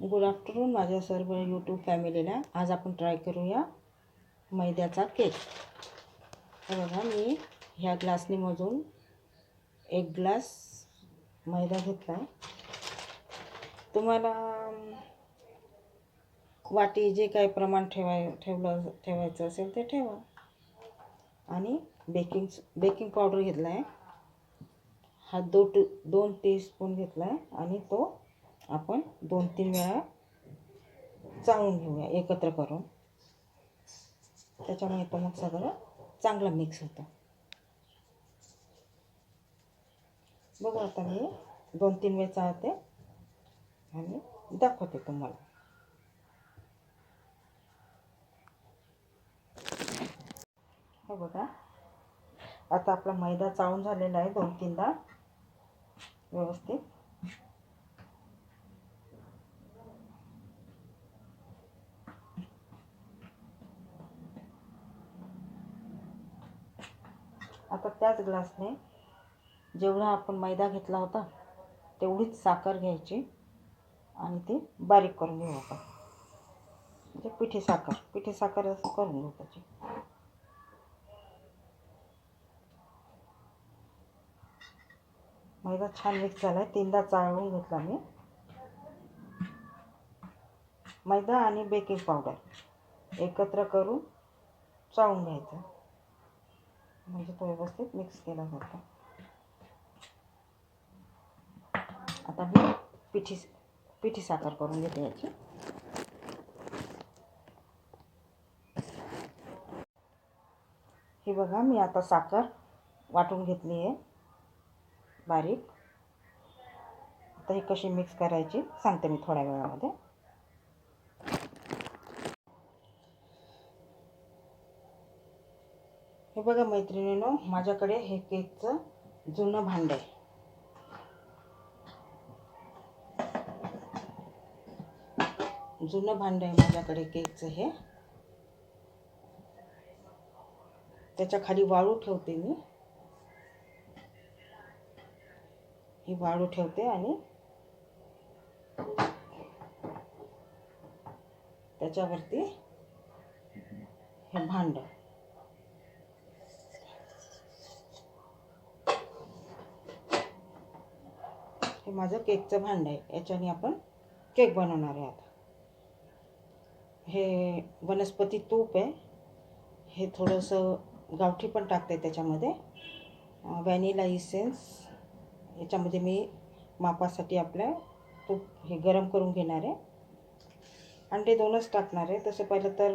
Good afternoon माझ्या सर्व YouTube फॅमिलीला आज आपण ट्राय करूया मैद्याचा केक बघा मी ह्या ग्लासने मोजून एक ग्लास मैदा घेतला आहे तुम्हाला वाटी जे काही प्रमाण ठेवाय ठेवलं ठेवायचं असेल ते ठेवा. आणि बेकिंग बेकिंग पावडर घेतला आहे हा दो टू दोन टीस्पून घेतला आहे आणि तो आपण दोन तीन वेळा चाळून घेऊया एकत्र करून. त्याच्यामुळे तो मग सगळं चांगलं मिक्स होतं. बघू आता मी दोन तीन वेळ चाळते आणि दाखवते तुम्हाला. हे बघा. आता आपला मैदा चाळून झालेला आहे दोन तीनदा व्यवस्थित. आता त्याच ग्लासने जेवढा आपण मैदा घेतला होता तेवढीच साखर घ्यायची आणि ती बारीक करून घेऊ आपण. म्हणजे पिठी साखर पिठी साखर असं करून घेऊ त्याची. मैदा छान मिक्स झाला आहे तीनदा चाळून घेतला मी. मैदा आणि बेकिंग पावडर एकत्र करून चाळून घ्यायचं. म्हणजे तो व्यवस्थित मिक्स केला जातो आता मी पिठी पिठी साखर करून घेते याची. ही बघा मी आता साखर वाटून घेतली आहे. बारीक. आता ही कशी मिक्स करायची सांगते मी थोड्या वेळामध्ये. हे बघा मैत्रिणीनो माझ्याकडे हे केकचं जुनं भांड आहे. जुनं भांड आहे माझ्याकडे केकचं हे. त्याच्याखाली वाळू ठेवते मी. ही वाळू ठेवते आणि त्याच्यावरती हे भांड. हे माझं केकचं भांड आहे. याच्याने आपण केक बनवणार आहे आता. हे वनस्पती तूप आहे. हे थोडंसं गावठी पण टाकते त्याच्यामध्ये. Vanilla essence. याच्यामध्ये मी मापासाठी आपल्या तूप हे गरम करून घेणार आहे. अंडे दोनच टाकणार आहे. तसं पाहिलं तर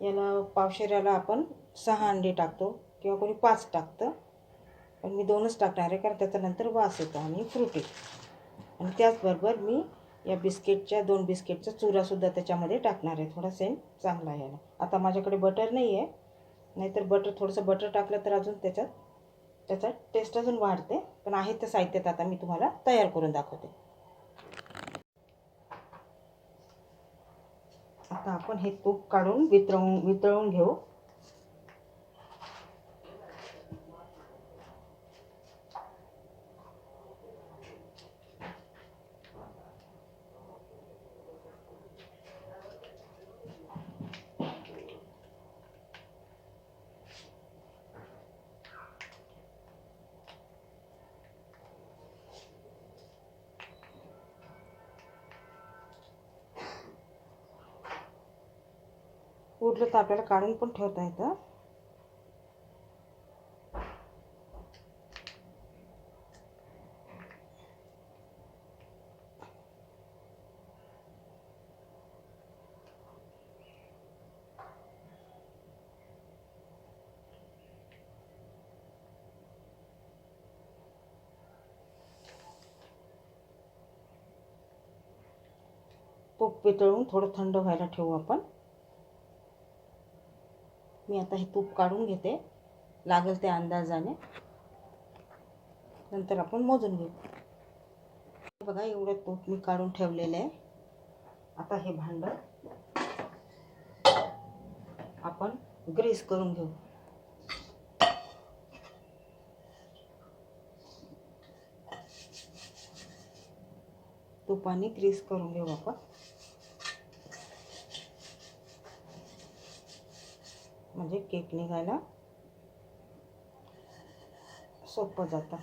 याला पावशेऱ्याला आपण सहा अंडे टाकतो किंवा कोणी पाच टाकतं. पण मी दोनच टाकणार आहे कारण त्याचा नंतर वास येतो आणि फ्रुटी आणि त्याचबरोबर मी या बिस्किटच्या दोन बिस्किटचा चुरासुद्धा त्याच्यामध्ये टाकणार आहे. थोडा सेंट चांगला आहे आता माझ्याकडे बटर नाही आहे नाहीतर बटर थोडंसं बटर टाकलं तर अजून त्याच्यात त्याचा टेस्ट अजून वाढते. पण आहे त्या साहित्यात आता मी तुम्हाला तयार करून दाखवते. आता आपण हे तूप काढून वितळवून वितळवून घेऊ. उरलं तर आपल्याला काढून पण ठेवता येतं. तूप वितळून थोडं थंड व्हायला ठेवू आपण. मी आता हे तूप काढून घेते. लागेल त्या अंदाजाने. नंतर आपण मोजून घेऊ. बघा एवढं तूप मी काढून ठेवलेलं आहे. आता हे भांड आपण ग्रीस करून घेऊ. तुपाने ग्रीस करून घेऊ आपण. म्हणजे केक निघायला सोपं जातं.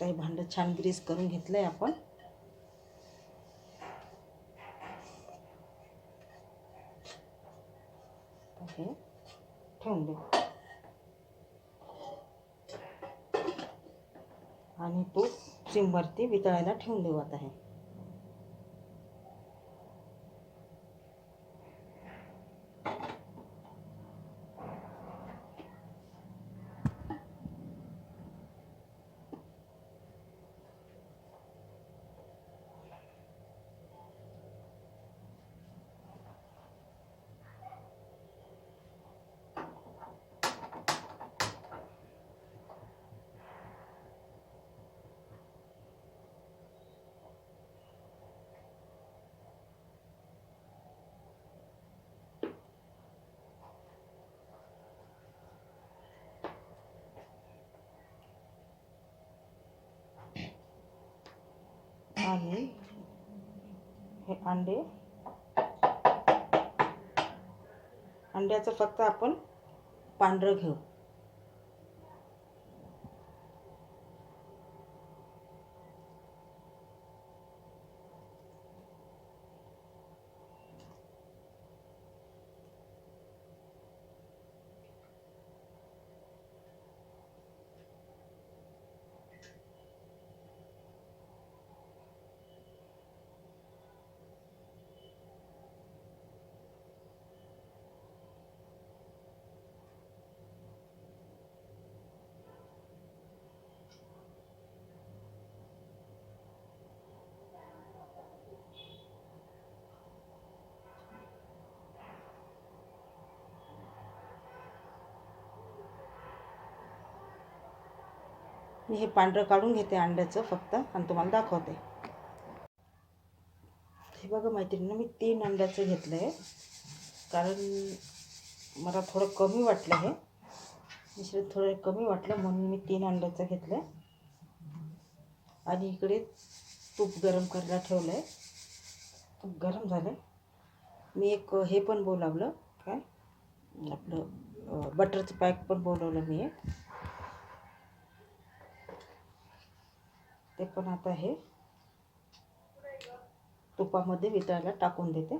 काही भांडं छान ग्रीस करून घेतलं आहे आपण तर हे ठेवून देऊ आणि तो सिमवरती वितळायला ठेवून देऊ आता हे. आहे. हे अंडे. अंड्याचं फक्त आपण पांढरं घेऊ. मी हे पांढरं काढून घेते अंड्याचं फक्त आणि तुम्हाला दाखवते. हे बघा मैत्रिणीनं मी तीन अंड्याचं घेतलं आहे कारण मला थोडं कमी वाटलं हे. मिश्रण थोडं कमी वाटलं म्हणून मी तीन अंड्याचं घेतलं आहे आणि इकडे तूप गरम करायला ठेवलं आहे तूप गरम झालं मी एक हे पण बोलावलं काय? आपलं बटरचं पॅक पण बोलवलं मी एक. ते पण आता हे तुपामध्ये वितळायला टाकून देते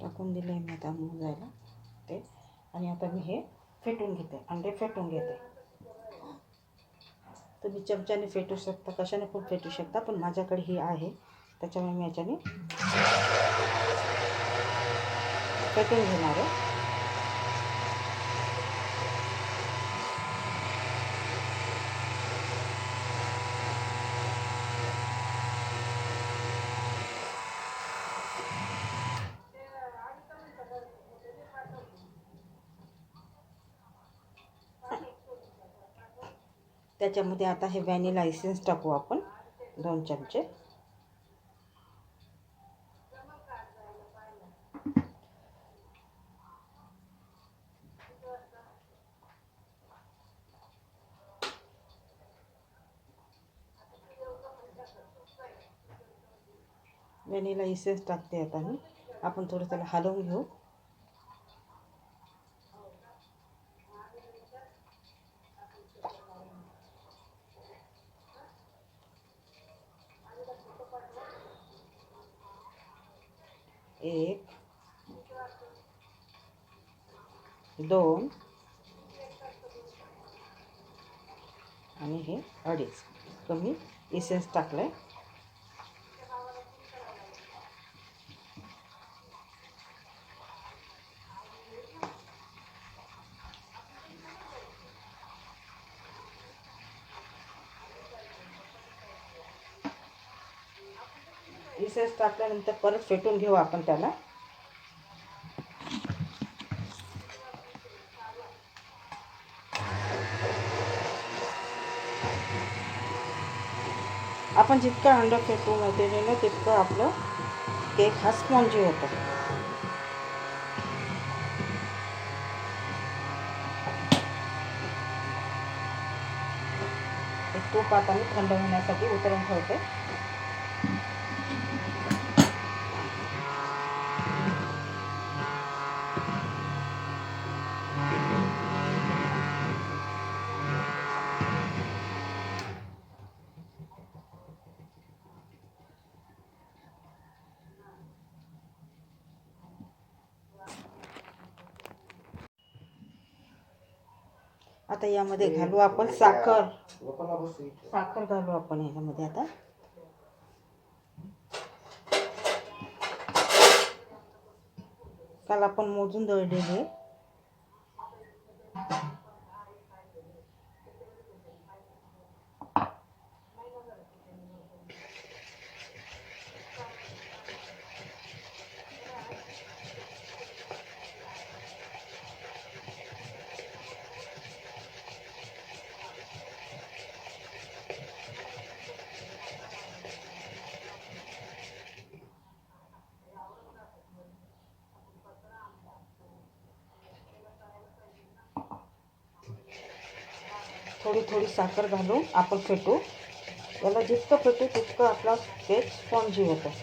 टाकून दिले मी आता मूग जायला ते आणि आता मी हे फेटून घेते अंडे फेटून घेते. तुम्ही चमच्याने फेटू शकता कशाने पण फेटू शकता पण माझ्याकडे ही आहे. त्याच्यामुळे मी याच्याने फेटून घेणार आहे. त्याच्यामध्ये आता हे व्हॅनिला इसेन्स टाकू आपण दोन चमचे. व्हॅनिला इसेन्स टाकते आता मी. आपण थोडं त्याला हलवून घेऊ. एक दोन आणि हे अडीच. कमी इसेन्स टाकलं आहे इसेन्स टाकल्यानंतर परत फेटून घेऊ आपण त्याला. आपण जितकं अंड फेटू मध्ये ना तितकं आपलं केक हा स्पॉन्जी होतो. तूप आता मी थंड होण्यासाठी उतरून ठेवते. आता यामध्ये घालू आपण साखर. साखर घालू आपण याच्यामध्ये आता. काल आपण मोजून दळलेली आहे थोडी थोडी साखर घालून आपण फेटू. याला जितकं फेटू तितकं आपला केक स्पॉन्जी होतो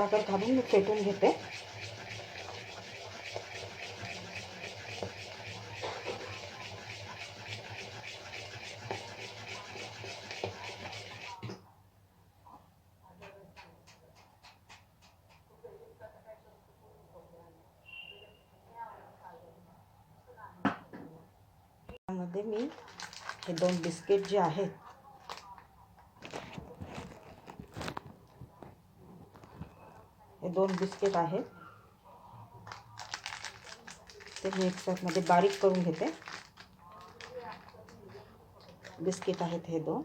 साखर घालून मी फेटून घेते त्यामध्ये मी हे दोन बिस्किट जे आहेत दोन बिस्किट आहेत. ते मिक्सरमध्ये बारीक करून घेते. बिस्किट आहेत हे दोन.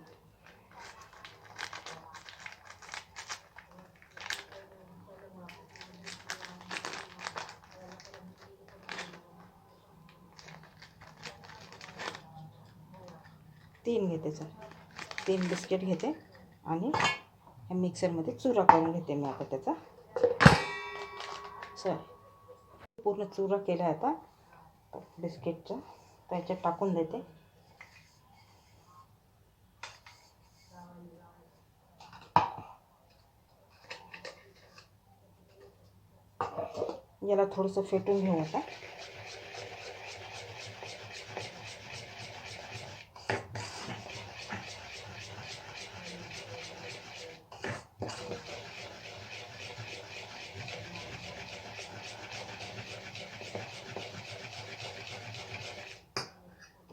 तीन घेते सर तीन बिस्किट घेते आणि मिक्सरमध्ये चुरा करून घेते मी आता त्याचा. चल पूर्ण चुरा केला आहे आता. बिस्किटचा. त्याच्यात टाकून देते. याला थोडंसं फेटून घेऊ आता.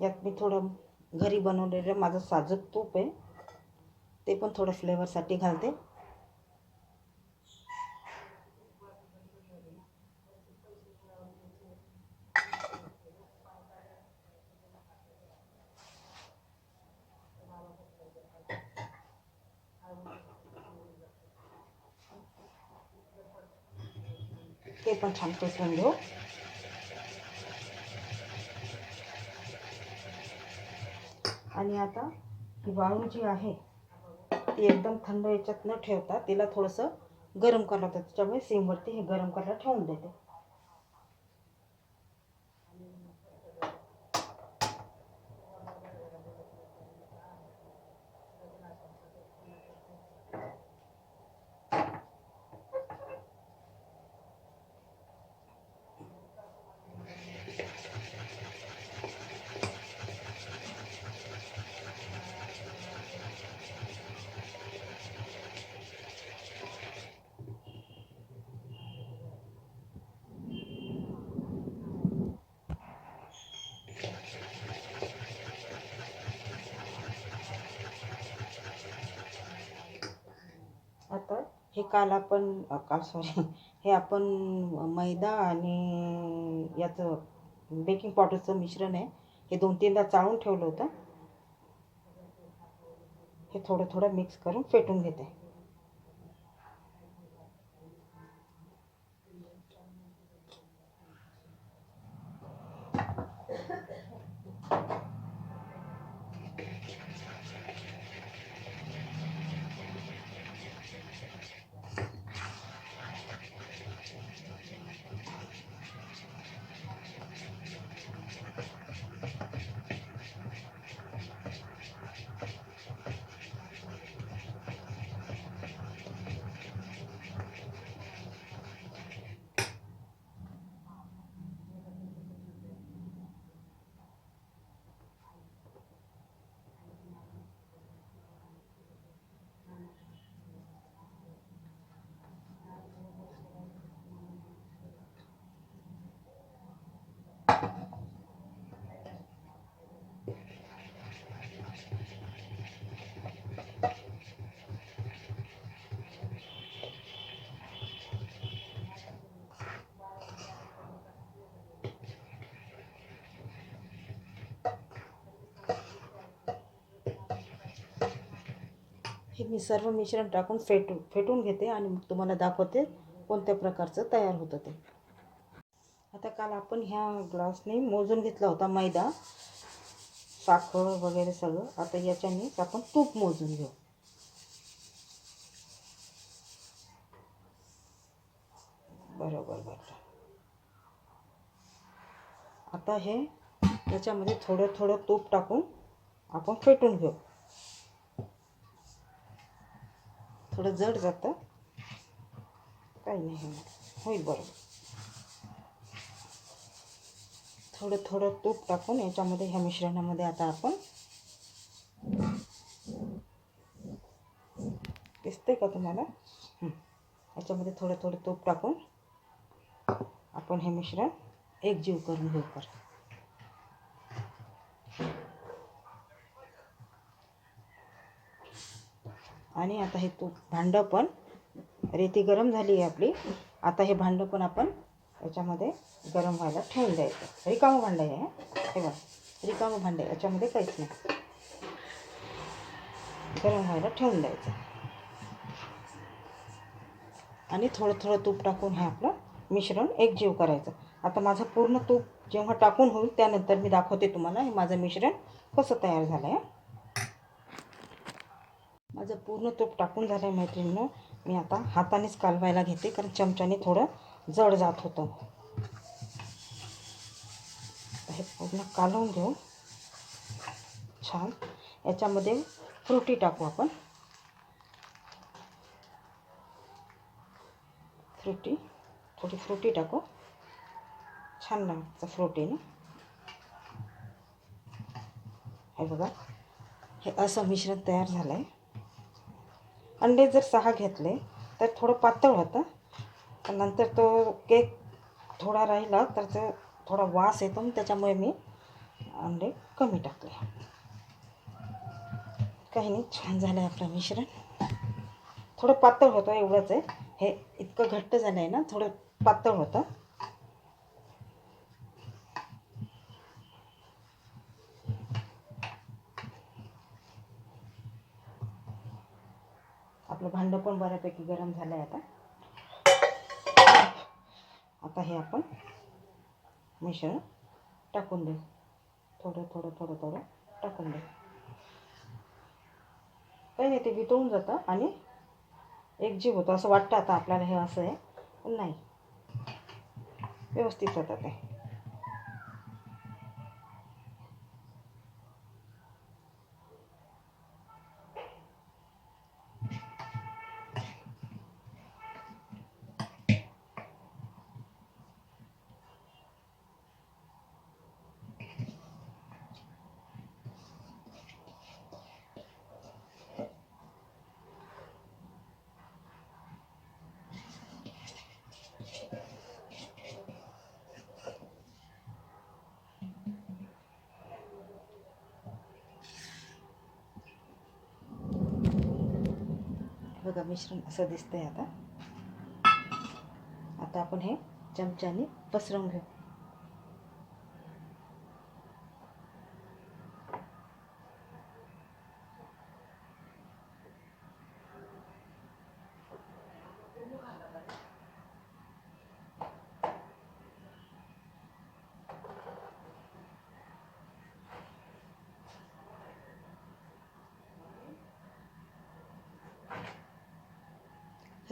यात मी थोडं घरी बनवलेलं माझं साजूक तूप आहे. ते पण थोडं फ्लेवरसाठी घालते ते पण छान पेटवून घेऊ आणि आता वाळू जी आहे ती एकदम थंड याच्यात न ठेवता तिला थोडंसं गरम करायला लागतं त्याच्यामुळे सिमवरती हे गरम करायला ठेवून देते आता हे काल आपण काल सॉरी हे आपण मैदा आणि याचं बेकिंग पावडरचं मिश्रण आहे हे दोन तीनदा चाळून ठेवलं होतं. हे थोडं थोडं मिक्स करून फेटून घेते. हे मी सर्व मिश्रण टाकून फेटून फेटून घेते आणि मग तुम्हाला दाखवते कोणत्या प्रकारचं तयार होतं ते. आता काल आपण ह्या ग्लासने मोजून घेतला होता मैदा साखर वगैरे सगळं. आता याच्यानेच आपण तूप मोजून घेऊ. बरोबर बरोबर. आता हे त्याच्यामध्ये थोडं थोडं तूप टाकून आपण फेटून घेऊ. थोडं जड जातं. काही नाही होईल बरोबर थोडं थोडं तूप टाकून याच्यामध्ये ह्या मिश्रणामध्ये आता आपण दिसते का तुम्हाला? याच्यामध्ये थोडं थोडं तूप टाकून आपण हे मिश्रण एकजीव करून घेऊ कर आणि आता हे तूप भांडं पण रेती गरम झाली आहे आपली. आता हे भांडं पण आपण याच्यामध्ये गरम व्हायला ठेवून द्यायचं. रिकामं भांडं आहे हे? बघा रिकामं भांडं याच्यामध्ये काहीच नाही. गरम व्हायला ठेवून द्यायचं. आणि थोडं थोडं तूप टाकून हे आपलं मिश्रण एकजीव करायचं. आता माझं पूर्ण तूप जेव्हा टाकून होईल त्यानंतर मी दाखवते तुम्हाला. हे माझं मिश्रण कसं तयार झालं आहे माझं पूर्ण तूप टाकून झालं आहे मैत्रिणीनं. मी आता हातानेच कालवायला घेते कारण चमच्याने थोडं जड जात होतं. हे पूर्ण कालवून घेऊ. छान. याच्यामध्ये फ्रुटी टाकू आपण. फ्रुटी. थोडी फ्रुटी टाकू. छान लागतं फ्रुटीने. हे बघा. हे असं मिश्रण तयार झालं आहे अंडे जर सहा घेतले तर थोडं पातळ होतं. पण नंतर तो केक थोडा राहिला तर तो थोडा वास येतो त्याच्यामुळे मी अंडे कमी टाकले. काही नाही छान झालं आहे आपलं मिश्रण. थोडं पातळ होतं एवढंच आहे. हे इतकं घट्ट झालं आहे ना थोडं पातळ होतं. थंड पण बऱ्यापैकी गरम झालं आहे आता. आता हे आपण मिश्रण टाकून देऊ. थोडं थोडं थोडं थोडं टाकून देऊ. काही नाही ते वितळून जातं आणि एकजीव होतं. असं वाटतं आता आपल्याला हे असं आहे पण नाही. व्यवस्थित होतं ते. बघा मिश्रण असं दिसतंय आता. आता आपण हे चमच्याने पसरवून घेऊ.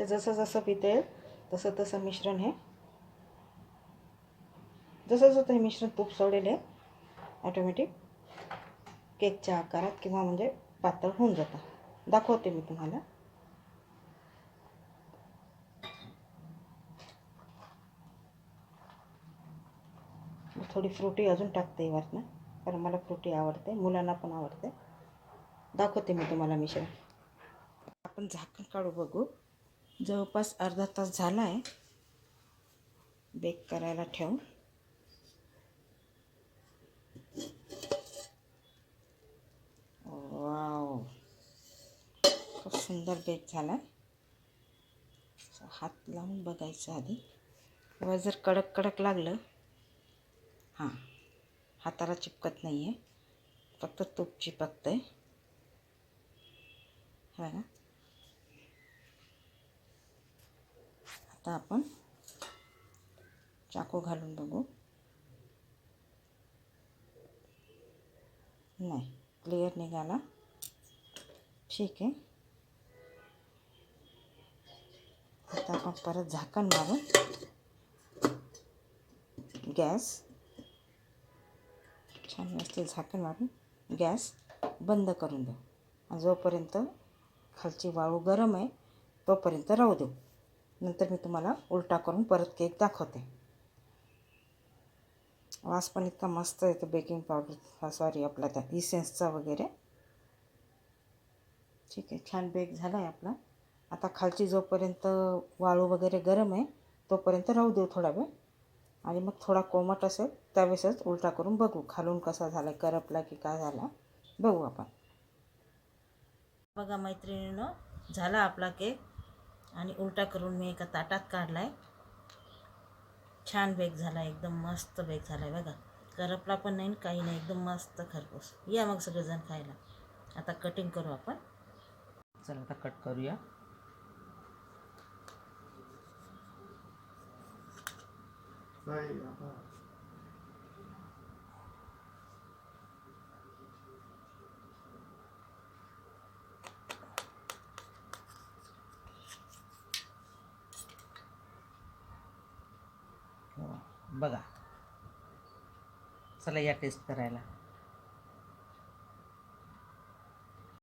ते जसं जसं पितेल तसं तसं मिश्रण हे. जसं जसं हे मिश्रण तूप सोडेल आहे ऑटोमॅटिक केकच्या आकारात किंवा म्हणजे पातळ होऊन जातं. दाखवते मी तुम्हाला. थोडी फ्रुटी अजून टाकते वरनं कारण मला फ्रुटी आवडते मुलांना पण आवडते. दाखवते मी तुम्हाला मिश्रण. आपण झाकण काढू बघू. जवळपास अर्धा तास झाला आहे बेक करायला ठेवू. वाव खूप सुंदर बेक झाला हात लावून बघायचं आधी. किंवा जर कडक कडक लागलं हां हाताला चिपकत नाही आहे फक्त तूप चिपकतं आहे ना आता आपण चाकू घालून बघू. नाही क्लिअर निघाला. ठीक आहे. आता आपण परत झाकण मारून गॅस. छान व्यवस्थित झाकण मारून गॅस बंद करून देऊ. आणि जोपर्यंत खालची वाळू गरम आहे तोपर्यंत राहू देऊ. नंतर मी तुम्हाला उलटा करून परत केक दाखवते. वास पण इतका मस्त येतो बेकिंग पावडर सॉरी आपला त्या इसेन्सचा वगैरे. ठीक आहे छान बेक झाला आहे आपला. आता खालची जोपर्यंत वाळू वगैरे गरम आहे तोपर्यंत राहू देऊ थोडा वेळ. आणि मग थोडा कोमट असेल त्यावेळेसच उलटा करून बघू खालून कसा झाला करपला की काय झाला बघू आपण. बघा मैत्रिणीनं झाला आपला केक आणि उलटा करून मी एका ताटात काढला आहे छान बेक झाला एकदम मस्त बेक झाला आहे बघा. करपला पण नाही काही नाही एकदम मस्त खरपूस. या मग सगळेजण खायला. आता कटिंग करू आपण. चला आता कट करूया. बघा. चला या टेस्ट करायला.